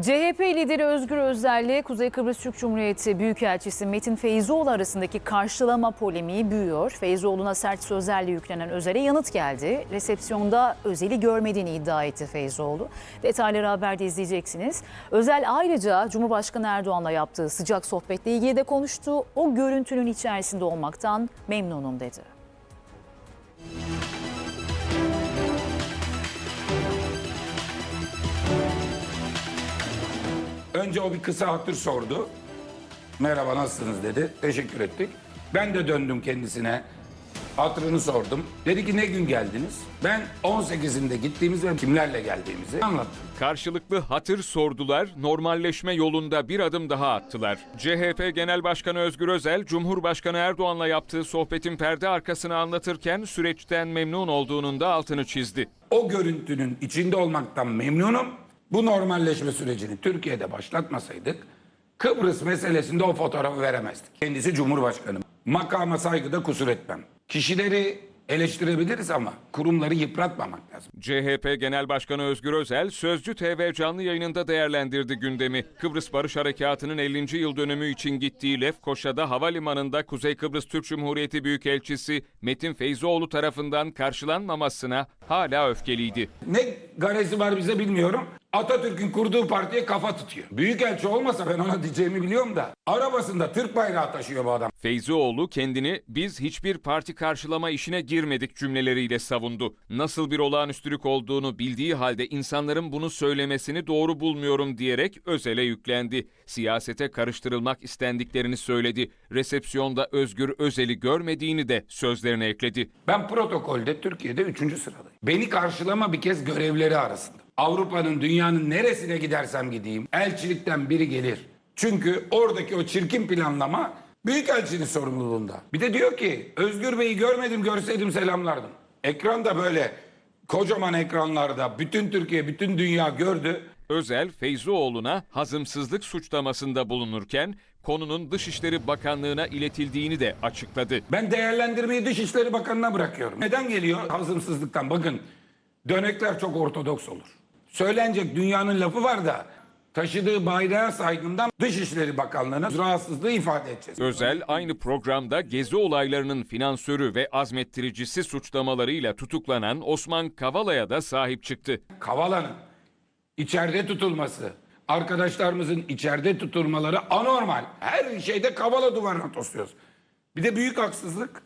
CHP lideri Özgür Özel'le Kuzey Kıbrıs Türk Cumhuriyeti Büyükelçisi Metin Feyzoğlu arasındaki karşılama polemiği büyüyor. Feyzoğlu'na sert sözlerle yüklenen Özel'e yanıt geldi. Resepsiyonda Özel'i görmediğini iddia etti Feyzoğlu. Detayları haberde izleyeceksiniz. Özel ayrıca Cumhurbaşkanı Erdoğan'la yaptığı sıcak sohbetle ilgili de konuştu. O görüntünün içerisinde olmaktan memnunum dedi. Önce o bir kısa hatır sordu. Merhaba nasılsınız dedi. Teşekkür ettik. Ben de döndüm kendisine. Hatırını sordum. Dedi ki ne gün geldiniz? Ben 18'inde gittiğimiz ve kimlerle geldiğimizi anlattım. Karşılıklı hatır sordular, normalleşme yolunda bir adım daha attılar. CHP Genel Başkanı Özgür Özel, Cumhurbaşkanı Erdoğan'la yaptığı sohbetin perde arkasını anlatırken süreçten memnun olduğunun da altını çizdi. O görüntünün içinde olmaktan memnunum. Bu normalleşme sürecini Türkiye'de başlatmasaydık Kıbrıs meselesinde o fotoğrafı veremezdik. Kendisi Cumhurbaşkanı. Makama saygıda kusur etmem. Kişileri eleştirebiliriz ama kurumları yıpratmamak lazım. CHP Genel Başkanı Özgür Özel, Sözcü TV canlı yayınında değerlendirdi gündemi. Kıbrıs Barış Harekatı'nın 50. yıl dönümü için gittiği Lefkoşa'da havalimanında Kuzey Kıbrıs Türk Cumhuriyeti Büyükelçisi Metin Feyzoğlu tarafından karşılanmamasına hala öfkeliydi. Ne garezi var bize bilmiyorum. Atatürk'ün kurduğu partiye kafa tutuyor. Büyükelçi olmasa ben ona diyeceğimi biliyorum da. Arabasında Türk bayrağı taşıyor bu adam. Feyzioğlu kendini biz hiçbir parti karşılama işine girmedik cümleleriyle savundu. Nasıl bir olağanüstülük olduğunu bildiği halde insanların bunu söylemesini doğru bulmuyorum diyerek Özel'e yüklendi. Siyasete karıştırılmak istendiklerini söyledi. Resepsiyonda Özgür Özel'i görmediğini de sözlerine ekledi. Ben protokolde Türkiye'de üçüncü sıradayım. Beni karşılama bir kez görevleri arasında. Avrupa'nın, dünyanın neresine gidersem gideyim elçilikten biri gelir. Çünkü oradaki o çirkin planlama Büyükelçinin sorumluluğunda. Bir de diyor ki Özgür Bey'i görmedim görseydim selamlardım. Ekranda böyle kocaman ekranlarda bütün Türkiye, bütün dünya gördü. Özel, Feyzioğlu'na hazımsızlık suçlamasında bulunurken konunun Dışişleri Bakanlığı'na iletildiğini de açıkladı. Ben değerlendirmeyi Dışişleri Bakanı'na bırakıyorum. Neden geliyor? Hazımsızlıktan. Bakın dönekler çok ortodoks olur. Söylenecek dünyanın lafı var da taşıdığı bayrağa saygımdan Dışişleri Bakanlığı'na rahatsızlığı ifade edeceğiz. Özel aynı programda gezi olaylarının finansörü ve azmettiricisi suçlamalarıyla tutuklanan Osman Kavala'ya da sahip çıktı. Kavala'nın içeride tutulması, arkadaşlarımızın içeride tutulmaları anormal. Her şeyde Kavala duvarına tosluyoruz. Bir de büyük haksızlık.